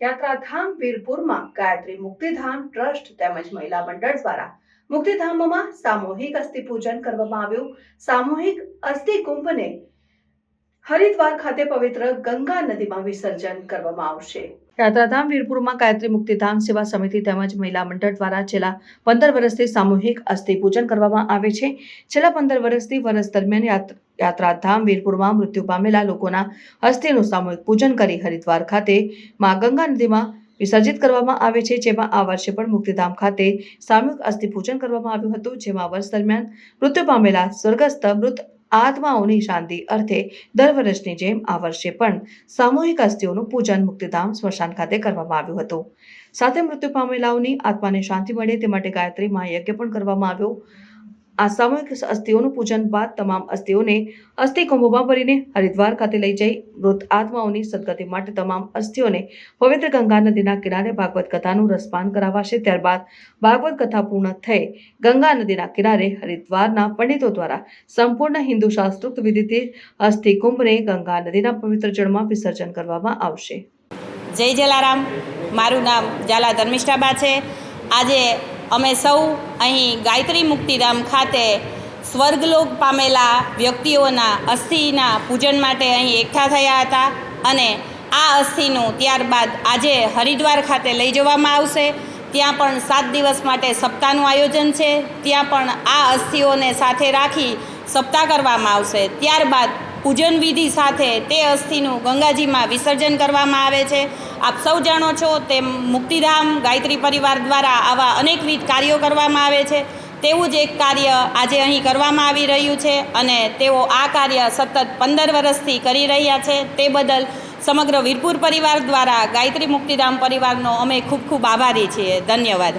યાત્રાધામ વીરપુરમાં ગાયત્રી મુક્તિધામ ટ્રસ્ટ તેમજ મહિલા મંડળ દ્વારા મુક્તિધામમાં સામૂહિક અસ્થિ પૂજન કરવામાં આવ્યું. સામૂહિક અસ્થિ કુંભને હરિદ્વાર ખાતે પવિત્ર ગંગા નદીમાં વિસર્જન કરવામાં આવશે. યાત્રાધામ વીરપુરમાં ગાયત્રી મુક્તિધામ સેવા સમિતિ તેમજ મહિલા મંડળ દ્વારા છેલ્લા પંદર વર્ષથી સામૂહિક અસ્થિ પૂજન કરવામાં આવે છે. છેલ્લા પંદર વર્ષથી વર્ષ દરમિયાન યાત્રાધામ વીરપુરમાં મૃત્યુ પામેલા લોકોના અસ્થિનું સામૂહિક પૂજન કરી હરિદ્વાર ખાતે માં ગંગા નદીમાં વિસર્જિત કરવામાં આવે છે. જેમાં આ વર્ષે પણ મુક્તિધામ ખાતે સામૂહિક અસ્થિ પૂજન કરવામાં આવ્યું હતું. જેમાં વર્ષ દરમિયાન મૃત્યુ પામેલા સ્વર્ગસ્થ મૃત આત્માઓની શાંતિ અર્થે દર વર્ષની જેમ આ વર્ષે પણ સામૂહિક અસ્થિઓનું પૂજન મુક્તિધામ સ્મશાન ખાતે કરવામાં આવ્યું હતું. સાથે મૃત્યુ પામેલાઓની આત્માને શાંતિ મળે તે માટે ગાયત્રી મહાયજ્ઞ પણ કરવામાં આવ્યો. આ સામૂહિક અસ્થિઓનું પૂજન બાદ તમામ અસ્થિઓને અસ્થિ કુંભમાં ભરીને હરિદ્વાર ખાતે લઈ જઈ મૃત આત્માઓની સદગતિ માટે તમામ અસ્થિઓને પવિત્ર ગંગા નદીના કિનારે ભાગવત કથાનું રસપાન કરાવાશે. ત્યારબાદ ભાગવત કથા પૂર્ણ થઈ ગંગા નદીના કિનારે હરિદ્વારના પંડિતો દ્વારા સંપૂર્ણ હિન્દુ શાસ્ત્રોક્ત વિધિથી અસ્થિ કુંભને ગંગા નદીના પવિત્ર જળમાં વિસર્જન કરવામાં આવશે. જય જલારામ. મારું નામ ઝાલા ધર્મિષ્ઠાબા છે. આજે અમે સૌ અહીં ગાયત્રી મુક્તિધામ ખાતે સ્વર્ગલોક પામેલા વ્યક્તિઓના અસ્થિના પૂજન માટે અહીં એકઠા થયા હતા અને આ અસ્થિનું ત્યારબાદ આજે હરિદ્વાર ખાતે લઈ જવામાં આવશે. ત્યાં પણ સાત દિવસ માટે સપ્તાહનું આયોજન છે. ત્યાં પણ આ અસ્થિઓને સાથે રાખી સપ્તાહ કરવામાં આવશે. ત્યારબાદ પૂજન વિધિ સાથે તે અસ્થિનું ગંગાજીમાં વિસર્જન કરવામાં આવે છે. આપ સૌ જાણો છો તેમ મુક્તિધામ ગાયત્રી પરિવાર દ્વારા આવા અનેકવિધ કાર્યો કરવામાં આવે છે. તેવું જ એક કાર્ય આજે અહીં કરવામાં આવી રહ્યું છે અને તેઓ આ કાર્ય સતત પંદર વર્ષથી કરી રહ્યા છે. તે બદલ સમગ્ર વીરપુર પરિવાર દ્વારા ગાયત્રી મુક્તિધામ પરિવારનો અમે ખૂબ ખૂબ આભારી છીએ. ધન્યવાદ.